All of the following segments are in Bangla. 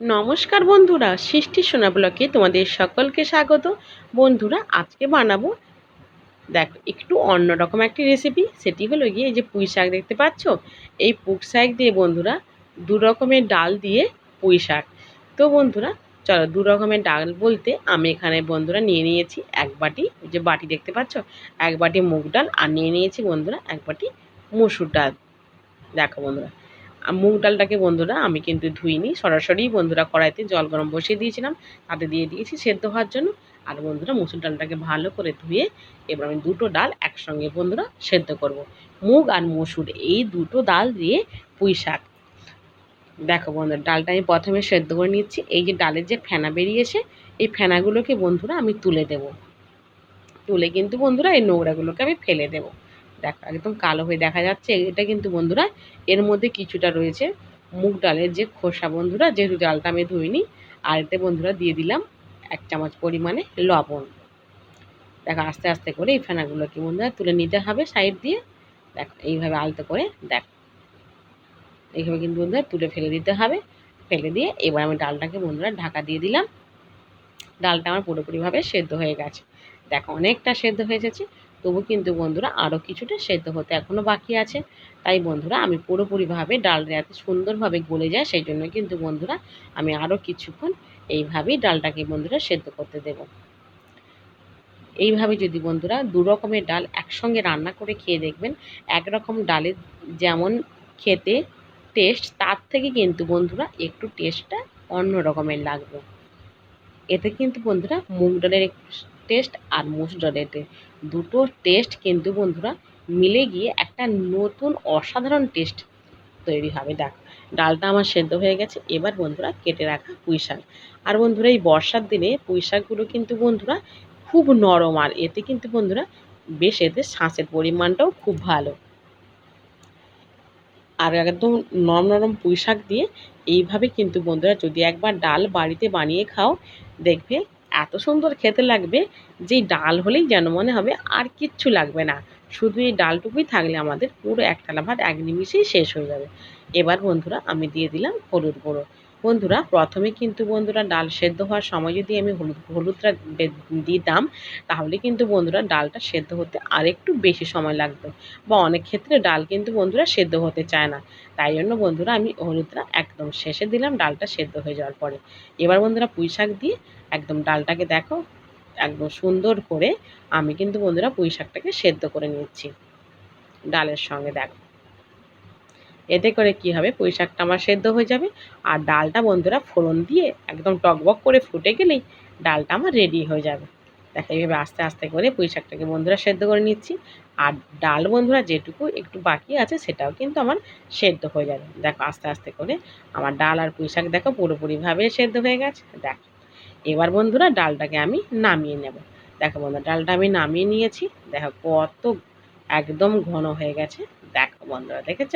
নমস্কার বন্ধুরা, সৃষ্টি সোনা ব্লকে তোমাদের সকলকে স্বাগত। বন্ধুরা, আজকে বানাবো, দেখো, একটু অন্যরকম একটি রেসিপি সেটি হলো গিয়ে এই যে পুঁই শাক দেখতে পাচ্ছ? এই পুঁই শাক দিয়ে বন্ধুরা, দু রকমের ডাল দিয়ে পুঁই শাক। তো বন্ধুরা, চলো দু রকমের ডাল বলতে আমি এখানে বন্ধুরা নিয়ে নিয়েছি এক বাটি যে বাটি দেখতে পাচ্ছ? এক বাটি মুগ ডাল, আর নিয়ে নিয়েছি বন্ধুরা এক বাটি মুসুর ডাল। দেখো বন্ধুরা মুগ ডালটাকে বন্ধুরা আমি কিন্তু ধুইনি, সরাসরি বন্ধুরা কড়াইতে জল গরম বসিয়ে দিয়েছিলাম, তাতে দিয়ে দিয়েছি সেদ্ধ হওয়ার জন্য। আর বন্ধুরা মুসুর ডালটাকে ভালো করে ধুয়ে এবার আমি দুটো ডাল একসঙ্গে বন্ধুরা সেদ্ধ করব। মুগ আর মসুর এই দুটো ডাল দিয়ে পুঁই শাক। দেখো বন্ধুরা, ডালটা আমি প্রথমে সেদ্ধ করে নিচ্ছি। এই যে ডালের যে ফেনা বেরিয়েছে, এই ফেনাগুলোকে বন্ধুরা আমি তুলে দেব। তুলে কিন্তু বন্ধুরা এই নোংরাগুলোকে আমি ফেলে দেবো। দেখো, একদম কালো হয়ে দেখা যাচ্ছে। এটা কিন্তু বন্ধুরা, এর মধ্যে কিছুটা রয়েছে মুগ ডালের যে খোসা বন্ধুরা, যেহেতু ডালটা আমি ধুইনি, আর এতে বন্ধুরা দিয়ে দিলাম এক চামচ পরিমাণে লবণ। দেখো, আস্তে আস্তে করে এই ফেনাগুলোকে বন্ধুরা তুলে নিতে হবে সাইড দিয়ে। দেখো, এইভাবে আলতো করে দেখো, এইভাবে কিন্তু বন্ধুরা তুলে ফেলে দিতে হবে। ফেলে দিয়ে এবার আমি ডালটাকে বন্ধুরা ঢাকা দিয়ে দিলাম। ডালটা আমার পুরোপুরিভাবে সেদ্ধ হয়ে গেছে। দেখো, অনেকটা সেদ্ধ হয়ে গেছে তবু কিন্তু বন্ধুরা আরও কিছুটা সেদ্ধ হতে এখনও বাকি আছে। তাই বন্ধুরা আমি পুরোপুরিভাবে ডালটা যাতে সুন্দরভাবে গলে যায়, সেই জন্য কিন্তু বন্ধুরা আমি আরও কিছুক্ষণ এইভাবেই ডালটাকে বন্ধুরা সেদ্ধ করতে দেব। এইভাবে যদি বন্ধুরা দু রকমের ডাল একসঙ্গে রান্না করে খেয়ে দেখবেন, একরকম ডালের যেমন খেতে টেস্ট তার থেকে কিন্তু বন্ধুরা একটু টেস্টটা অন্য রকমের লাগবে। এতে কিন্তু বন্ধুরা মুগ ডালের টেস্ট আর মুসুর ডালের দুটো টেস্ট কিন্তু বন্ধুরা মিলে গিয়ে একটা নতুন অসাধারণ টেস্ট তৈরি হবে। দেখ, ডালটা আমার সেদ্ধ হয়ে গেছে, এবার বন্ধুরা কেটে রাখা পুঁই শাক। আর বন্ধুরা, এই বর্ষার দিনে পুঁই শাকগুলো কিন্তু বন্ধুরা খুব নরম আর এতে কিন্তু বন্ধুরা বেশ এতে শাঁসের পরিমাণটাও খুব ভালো। আর একদম নরম নরম পুঁই শাক দিয়ে এইভাবে কিন্তু বন্ধুরা যদি একবার ডাল বাড়িতে বানিয়ে খাও, দেখবে এত সুন্দর খেতে লাগবে যে ডাল হলেই যেন মনে হবে আর কিচ্ছু লাগবে না। শুধু এই ডালটুকুই থাকলে আমাদের পুরো এক থালা ভাত এক নিমিষেই শেষ হয়ে যাবে। এবার বন্ধুরা আমি দিয়ে দিলাম হলুদ গুঁড়ো। বন্ধুরা, প্রথমে কিন্তু বন্ধুরা ডাল সেদ্ধ হওয়ার সময় যদি আমি হলুদ, হলুদটা দিতাম তাহলে কিন্তু বন্ধুরা ডালটা সেদ্ধ হতে আরেকটু বেশি সময় লাগতো। বা অনেক ক্ষেত্রে ডাল কিন্তু বন্ধুরা সেদ্ধ হতে চায় না। তাই জন্য বন্ধুরা আমি হলুদটা একদম শেষে দিলাম, ডালটা সেদ্ধ হয়ে যাওয়ার পরে। এবার বন্ধুরা পুঁই শাক দিয়ে একদম ডালটাকে দেখো, একদম সুন্দর করে আমি কিন্তু বন্ধুরা পুঁই শাকটাকে সেদ্ধ করে নিচ্ছি। ডালের সঙ্গে দেখো। এতে করে কি হবে? পুঁই শাকটা আমার সেদ্ধ হয়ে যাবে। আর ডালটা বন্ধুরা ফোড়ন দিয়ে একদম টকবক করে ফুটে গেলেই ডালটা আমার রেডি হয়ে যাবে। দেখো, এইভাবে আস্তে আস্তে করে পুঁই শাকটাকে বন্ধুরা সেদ্ধ করে নিচ্ছি। আর ডাল বন্ধুরা যেটুকু একটু বাকি আছে সেটাও কিন্তু আমার সেদ্ধ হয়ে যাবে। দেখো, আস্তে আস্তে করে আমার ডাল আর পুঁই শাক দেখো পুরোপুরিভাবে সেদ্ধ হয়ে গেছে। দেখো, এবার বন্ধুরা ডালটাকে আমি নামিয়ে নেব। দেখো বন্ধুরা, ডালটা আমি নামিয়ে নিয়েছি। দেখো, কত একদম ঘন হয়ে গেছে। দেখো বন্ধুরা, দেখেছ?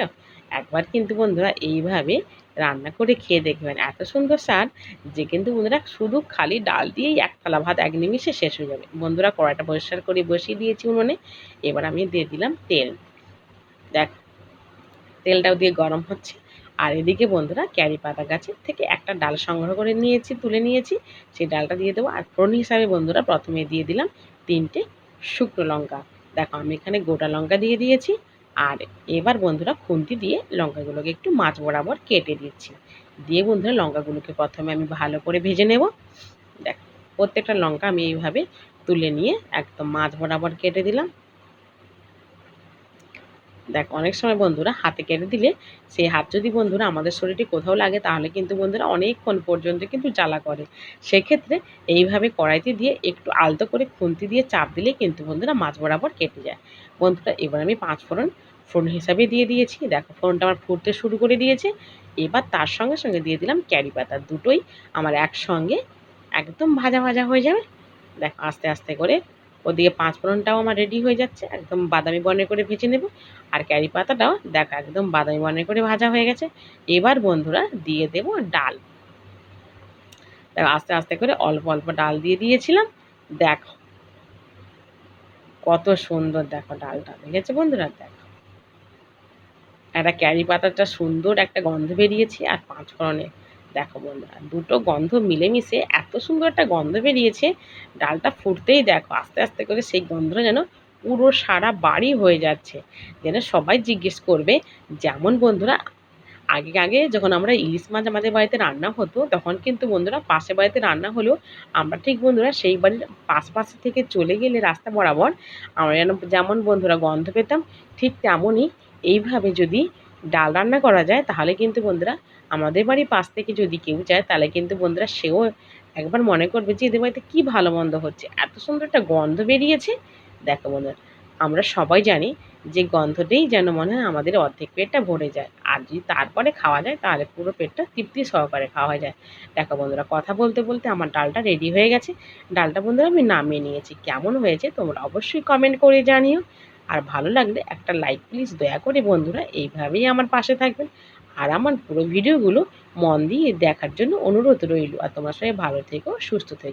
একবার কিন্তু বন্ধুরা এইভাবে রান্না করে খেয়ে দেখবেন। এত সুন্দর স্বাদ যে কিন্তু বন্ধুরা শুধু খালি ডাল দিয়েই এক থালা ভাত এক নিমিষে শেষ হয়ে যাবে। বন্ধুরা কড়াইটা পরিষ্কার করে বসিয়ে দিয়েছি উনুনে। এবার আমি দিয়ে দিলাম তেল। দেখ, তেলটাও দিয়ে গরম হচ্ছে। আর এদিকে বন্ধুরা ক্যারি পাতা গাছের থেকে একটা ডাল সংগ্রহ করে নিয়েছি, তুলে নিয়েছি। সেই ডালটা দিয়ে দেবো। আর ফোড়ন হিসাবে বন্ধুরা প্রথমে দিয়ে দিলাম তিনটে শুকনো লঙ্কা। দেখো, আমি এখানে গোটা লঙ্কা দিয়ে দিয়েছি, আর এবার বন্ধুরা খুন্তি দিয়ে লঙ্কাগুলোকে একটু মাছ বরাবর কেটে দিচ্ছি। দিয়ে বন্ধুরা লঙ্কাগুলোকে প্রথমে আমি ভালো করে ভেজে নেব। দেখ, প্রত্যেকটা লঙ্কা আমি এইভাবে তুলে নিয়ে একদম মাছ বরাবর কেটে দিলাম। দেখ, অনেক সময় বন্ধুরা হাতে কেটে দিলে সেই হাত যদি বন্ধুরা আমাদের শরীরে কোথাও লাগে তাহলে কিন্তু বন্ধুরা অনেকক্ষণ পর্যন্ত কিন্তু জ্বালা করে। সেক্ষেত্রে এইভাবে কড়াইতে দিয়ে একটু আলতো করে খুন্তি দিয়ে চাপ দিলে কিন্তু বন্ধুরা মাছ বরাবর কেটে যায়। বন্ধুরা, এবার আমি পাঁচ ফোড়ন ফোড়ন হিসাবে দিয়ে দিয়েছি। দেখো, ফোড়নটা আমার ফুটতে শুরু করে দিয়েছে। এবার তার সঙ্গে সঙ্গে দিয়ে দিলাম ক্যারি পাতা। দুটোই আমার একসঙ্গে একদম ভাজা ভাজা হয়ে যাবে। দেখো, আস্তে আস্তে করে ওদিকে পাঁচ ফোড়নটাও আমার রেডি হয়ে যাচ্ছে, একদম বাদামি বর্ণের করে ভেজে নেব। আর ক্যারি পাতাটাও দেখো, একদম বাদামি বর্ণের করে ভাজা হয়ে গেছে। এবার বন্ধুরা দিয়ে দেব ডাল। আস্তে আস্তে করে অল্প অল্প ডাল দিয়ে দিয়েছিলাম। দেখো, কত সুন্দর দেখো ডালটা, দেখেছে বন্ধুরা? দেখো। একটা ক্যারি পাতাটা সুন্দর একটা গন্ধ বেরিয়েছে, আর পাঁচ ফোড়নে দেখো বন্ধুরা, দুটো গন্ধ মিলেমিশে এত সুন্দর একটা গন্ধ বেরিয়েছে, ডালটা ফুটতেই দেখো, আস্তে আস্তে করে সেই গন্ধটা যেন পুরো সারা বাড়ি হয়ে যাচ্ছে। যেন সবাই জিজ্ঞেস করবে, যেমন বন্ধুরা, আগে আগে যখন আমরা ইলিশ মাছ আমাদের বাড়িতে রান্না হতো, তখন কিন্তু বন্ধুরা পাশে বাড়িতে রান্না হলেও আমরা ঠিক বন্ধুরা সেই বাড়ির পাশপাশে থেকে চলে গেলে রাস্তা বরাবর আমরা যেন, যেমন বন্ধুরা গন্ধ পেতাম, ঠিক তেমনই এইভাবে যদি ডাল রান্না করা যায়, তাহলে কিন্তু বন্ধুরা আমাদের বাড়ির পাশ থেকে যদি কেউ যায়, তাহলে কিন্তু বন্ধুরা সেও একবার মনে করবে যে এদের বাড়িতে কী ভালো মন্দ হচ্ছে। এত সুন্দর একটা গন্ধ বেরিয়েছে। দেখো বন্ধুরা, আমরা সবাই জানি যে গন্ধতেই যেন মনে হয় আমাদের অর্ধেক পেটটা ভরে যায়। আর যদি তারপরে খাওয়া যায়, তাহলে পুরো পেটটা তৃপ্তি সহকারে খাওয়া যায়। দেখো বন্ধুরা, কথা বলতে বলতে আমার ডালটা রেডি হয়ে গেছে। ডালটা বন্ধুরা আমি নামিয়ে নিয়েছি। কেমন হয়েছে তোমরা অবশ্যই কমেন্ট করে জানিও। আর ভালো লাগলে একটা লাইক প্লিজ দয়া করে বন্ধুরা এইভাবেই আমার পাশে থাকবেন। আর আমার পুরো ভিডিওগুলো মন দিয়ে দেখার জন্য অনুরোধ রইল। আর তোমার সবাই ভালো থেকো, সুস্থ থেকো।